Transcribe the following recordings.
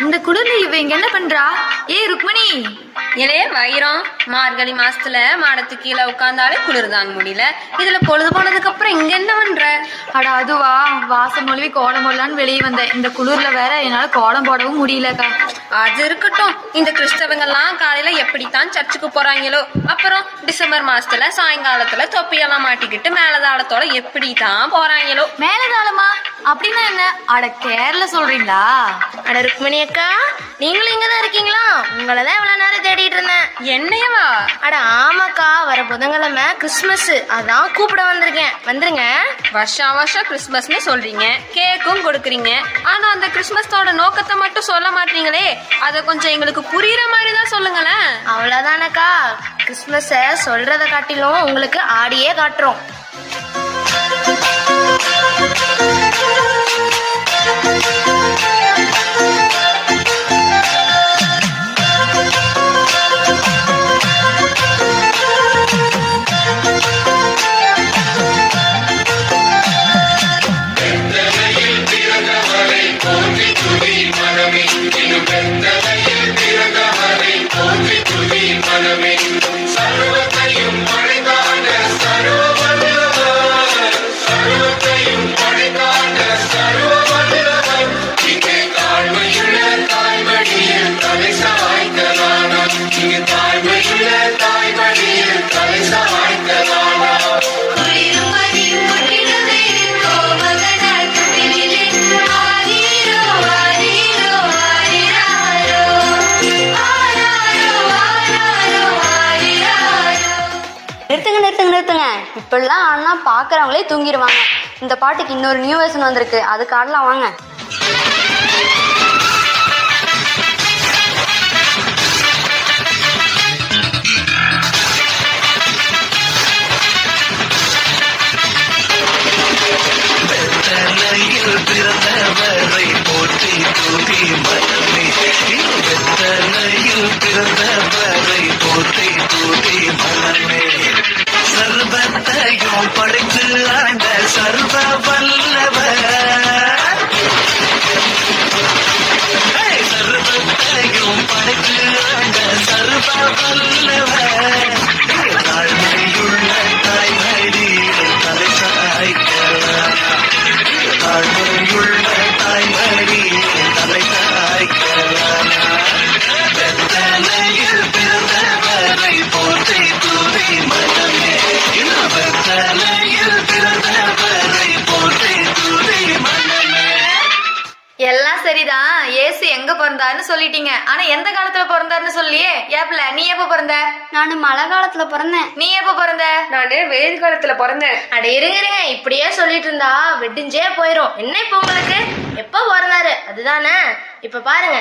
இந்த குளிர்ல இவ இங்க என்ன பண்றா? ஏய் ருக்மணி. இளைய வைரம் மார்கழி மாசத்துல மாடத்து கீழே உட்கார்ந்தாலே குளிர் தாங்க முடியல. இதுல பொழுது போனதுக்கு அப்புறம் இங்க என்ன பண்ற? அட அதுவா வாசம் மொழிவி கோலம் போடலான்னு வெளியே வந்தேன். இந்த குளிர்ல வேற என்னால கோலம் போடவும் முடியலக்கா. அது இருக்கட்டும். இந்த கிறிஸ்தவங்க எல்லாம் காலையில எப்படித்தான் சர்ச்சுக்கு போறாங்களோ அப்புறம் டிசம்பர் மாசத்துல சாயங்காலத்துல தொப்பியெல்லாம் மாட்டிக்கிட்டு மேலதாளத்தோட எப்படித்தான் போறாங்களோ. மேலதாளமா? அப்படின்னா என்ன? அட கேரள சொல்றீங்களா? அட ருக்மணி அக்கா நீங்களும் இங்க தான் இருக்கீங்களா? உங்களை தான் இவ்வளவு நேரம் தேடிட்டு இருந்தேன். என்னையவா? அட ஆமாக்கா வர புதன்கிழமை கிறிஸ்மஸ். அதான் கூப்பிட வந்திருக்கேன். வந்துருங்க. வருஷா வருஷம் கிறிஸ்மஸ்னு சொல்றீங்க. கேக்கும் கொடுக்குறீங்க. ஆனா அந்த கிறிஸ்மஸோட நோக்கத்தை மட்டும் சொல்ல மாட்டீங்களே. அதை கொஞ்சம் எங்களுக்கு புரியுற மாதிரி தான் சொல்லுங்களேன். அவ்வளவுதானக்கா. கிறிஸ்மஸ சொல்றத காட்டிலும் உங்களுக்கு ஆடியே காட்டுறோம். இப்படிலாம் ஆடினா பார்க்குறவங்களே தூங்கிடுவாங்க இந்த பாட்டுக்கு இன்னொரு நியூ வெர்ஷன் வந்திருக்கு. அதுக்கு ஆடலாம் வாங்க. வெத்தலையில் பிறந்தவரை போற்றி தூவி மனமே வெத்தலையில் பிறந்தவரை எல்லாம் சரிதான். ஏசு எங்க பிறந்தாருன்னு சொல்லிட்டீங்க. ஆனா எந்த காலத்துல பிறந்தாருன்னு சொல்லியே? ஏப்ல நீ எப்ப பிறந்த? நான் மழை காலத்தில் பிறந்தேன். நீ எப்ப பிறந்த? நானு வெயில் காலத்துல பிறந்தேன். அட இருங்க இருங்க இப்படியே சொல்லிட்டு இருந்தா வெடிஞ்சே போயிரும். என்ன இப்ப உங்களுக்கு? எப்ப பிறந்தாரு? அதுதானே? இப்ப பாருங்க.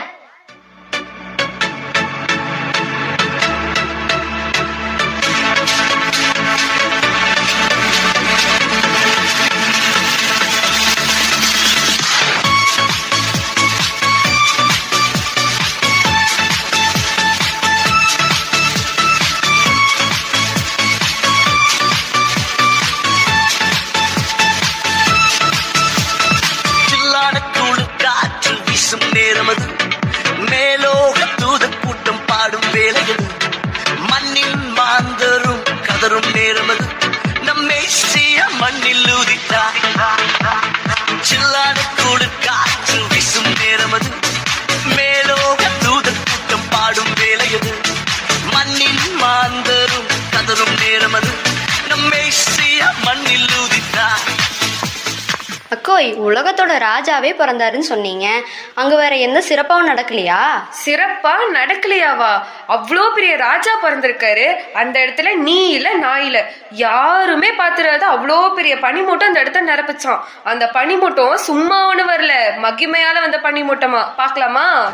அக்கோய் உலகத்தோட ராஜாவே பிறந்தாருன்னு சொன்னீங்க. அங்கே வேற எந்த சிறப்பாகவும் நடக்கலையா? சிறப்பா நடக்கலையாவா? அவ்வளோ பெரிய ராஜா பிறந்திருக்காரு. அந்த இடத்துல நீ இல்ல நான் இல்ல. யாருமே பாத்துறாத அவ்வளோ பெரிய பனிமூட்டம் அந்த இடத்த நிரப்பிச்சான் அந்த பனிமூட்டம் சும்மா ஒண்ணு வரல. மகிமையால வந்த பனிமூட்டமா. பார்க்கலாமா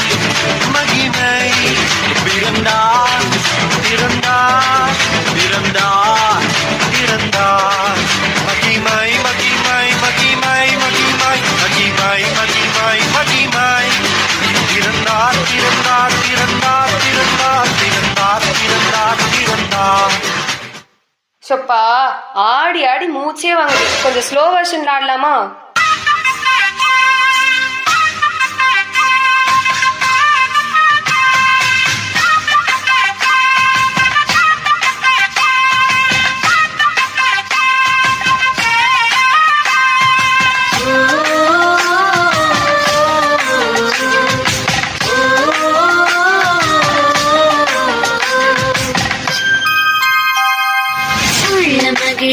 சொப்பா ஆடி ஆடி மூச்சே வாங்குது. கொஞ்சம் ஸ்லோ வெர்ஷன் ஆடலாமா?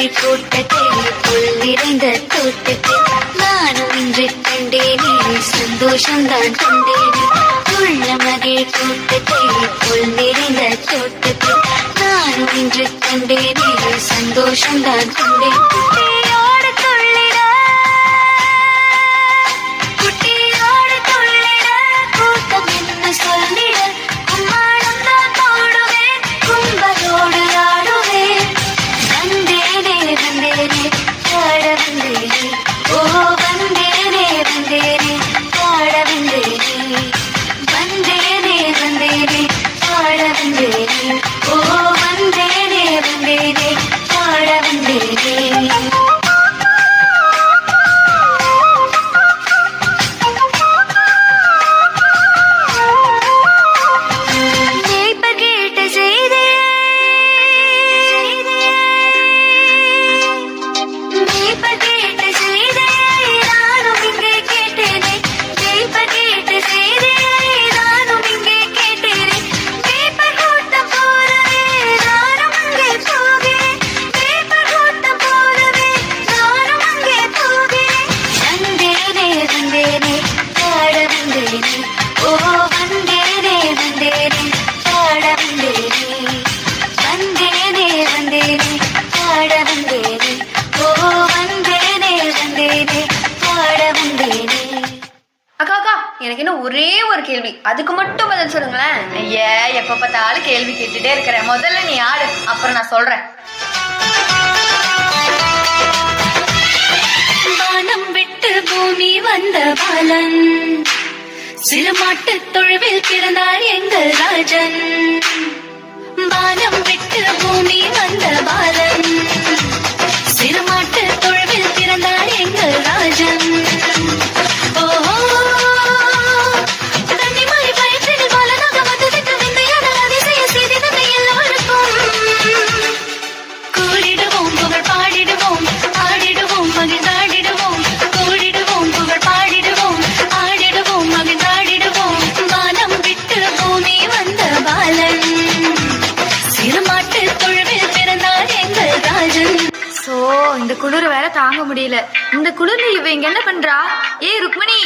மகிழ் கூட்டத்தில் புல் நிறைந்த தோட்டத்தில் நானும் இன்று கண்டேனே சந்தோஷம்தான் கண்டேனே உள்ள மகிழ் கூட்டத்தில் நிறைந்த தோட்டத்தில் நானும் இன்று கண்டேனே சந்தோஷம்தான் கண்டேன் எனக்கு இன்னும் ஒரே ஒரு கேள்வி. அதுக்கு மட்டும் பதில் சொல்லுங்களேன். ஐயா எப்ப பார்த்தாலும் கேள்வி கேட்டுட்டே இருக்கிறேன். முதல்ல நீ ஆடு அப்புறம் நான் சொல்றேன். வானம் விட்டு பூமி வந்த பாலன். சிறுமாட்டு தொழுவில் பிறந்தார் எங்கள் ராஜன். வானம் விட்டு பூமி வந்த பாலன். சிறுமாட்டு தாங்க முடியல. இந்த குளிர்ல இவ இங்க என்ன பண்றா? ஏ ருக்மணி.